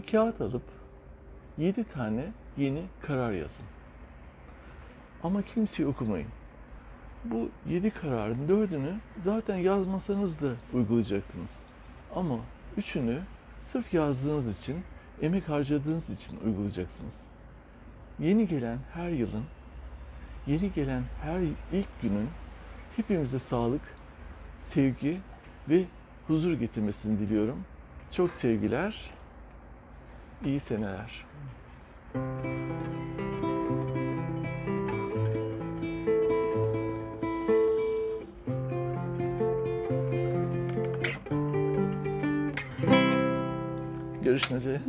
kağıt alıp 7 tane yeni karar yazın. Ama kimseyi okumayın. Bu 7 kararın 4'ünü zaten yazmasanız da uygulayacaktınız. Ama üçünü sırf yazdığınız için, emek harcadığınız için uygulayacaksınız. Yeni gelen her yılın, yeni gelen her ilk günün hepimize sağlık, sevgi ve huzur getirmesini diliyorum. Çok sevgiler, iyi seneler. Görüşmek üzere.